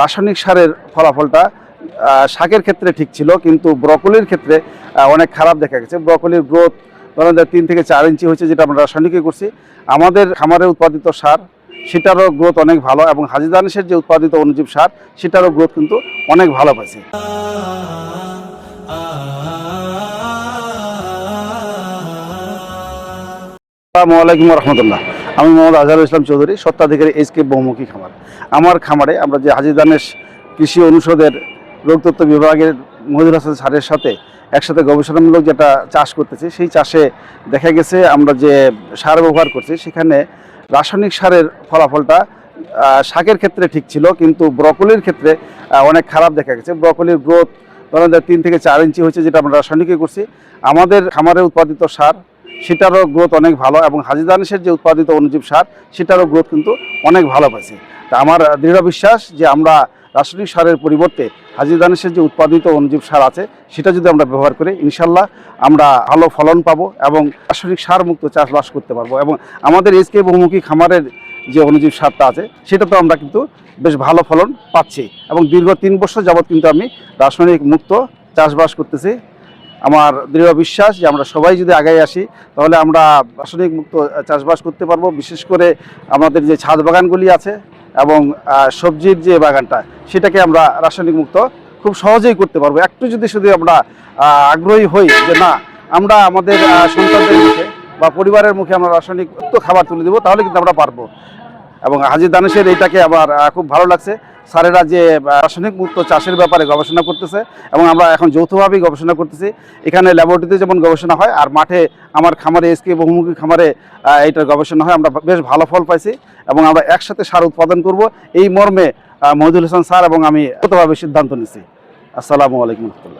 রাসায়নিক সারের ফলাফলটা শাকের ক্ষেত্রে ঠিক ছিল, কিন্তু ব্রকলির ক্ষেত্রে অনেক খারাপ দেখা গেছে। ব্রকলির গ্রোথ ধরেন তিন থেকে চার ইঞ্চি হয়েছে, যেটা আমরা রাসায়নিকই করছি। আমাদের খামারে উৎপাদিত সার, সেটারও গ্রোথ অনেক ভালো এবং হাজি দানেশের যে উৎপাদিত অনুজীব সার, সেটারও গ্রোথ কিন্তু অনেক ভালো পাইছে। আসসালামু আলাইকুম রহমতুল্লাহ। আমি মোহাম্মদ আজহারুল ইসলাম চৌধুরী, সত্ত্বাধিকারী এইচ কে বহুমুখী খামার। আমার খামারে আমরা যে হাজি দানেশ কৃষি অনুষদের রোগতত্ত্ব বিভাগের মহিদুল হাসান স্যারের সাথে একসাথে গবেষণামূলক যেটা চাষ করতেছি, সেই চাষে দেখা গেছে আমরা যে সার ব্যবহার করছি, সেখানে রাসায়নিক সারের ফলাফলটা শাকের ক্ষেত্রে ঠিক ছিল, কিন্তু ব্রকলির ক্ষেত্রে অনেক খারাপ দেখা গেছে। ব্রকলির গ্রোথ ধরেন তিন থেকে চার ইঞ্চি হয়েছে যেটা আমরা রাসায়নিকে করছি। আমাদের খামারে উৎপাদিত সার সেটারও গ্রোথ অনেক ভালো এবং হাজি দানেশের যে উৎপাদিত অনুজীব সার, সেটারও গ্রোথ কিন্তু অনেক ভালো পাইছে। তা আমার দৃঢ় বিশ্বাস যে আমরা রাসায়নিক সারের পরিবর্তে হাজি দানেশের যে উৎপাদিত অনুজীব সার আছে, সেটা যদি আমরা ব্যবহার করি, ইনশাল্লাহ আমরা ভালো ফলন পাবো এবং রাসায়নিক সার মুক্ত চাষবাস করতে পারব এবং আমাদের এসকে বহুমুখী খামারের যে অনুজীব সারটা আছে, সেটা তো আমরা কিন্তু বেশ ভালো ফলন পাচ্ছি এবং দীর্ঘ তিন বছর যাবৎ কিন্তু আমি রাসায়নিক মুক্ত চাষবাস করতেছি। আমার দৃঢ় বিশ্বাস যে আমরা সবাই যদি আগায় আসি, তাহলে আমরা রাসায়নিক মুক্ত চাষবাস করতে পারব। বিশেষ করে আমাদের যে ছাদ বাগানগুলি আছে এবং সবজির যে বাগানটা, সেটাকে আমরা রাসায়নিক মুক্ত খুব সহজেই করতে পারব। একটু যদি শুধু আমরা আগ্রহী হই যে না, আমরা আমাদের সন্তানদের মুখে বা পরিবারের মুখে আমরা রাসায়নিক খাবার তুলে দেবো, তাহলে কিন্তু আমরা পারব। এবং হাজির দানেশের এইটাকে আমার খুব ভালো লাগছে। স্যারেরা যে রাসায়নিক মুক্ত চাষের ব্যাপারে গবেষণা করতেছে এবং আমরা এখন যৌথভাবেই গবেষণা করতেছি। এখানে ল্যাবরেটরিতে যেমন গবেষণা হয়, আর মাঠে আমার খামারে এসকে বহুমুখী খামারে এইটার গবেষণা হয়, আমরা বেশ ভালো ফল পাইছি এবং আমরা একসাথে সার উৎপাদন করব। এই মর্মে মহিদুল হাসান স্যার এবং আমি কতভাবে সিদ্ধান্ত নিছি। আসসালামু আলাইকুম রহমতুল্লাহ।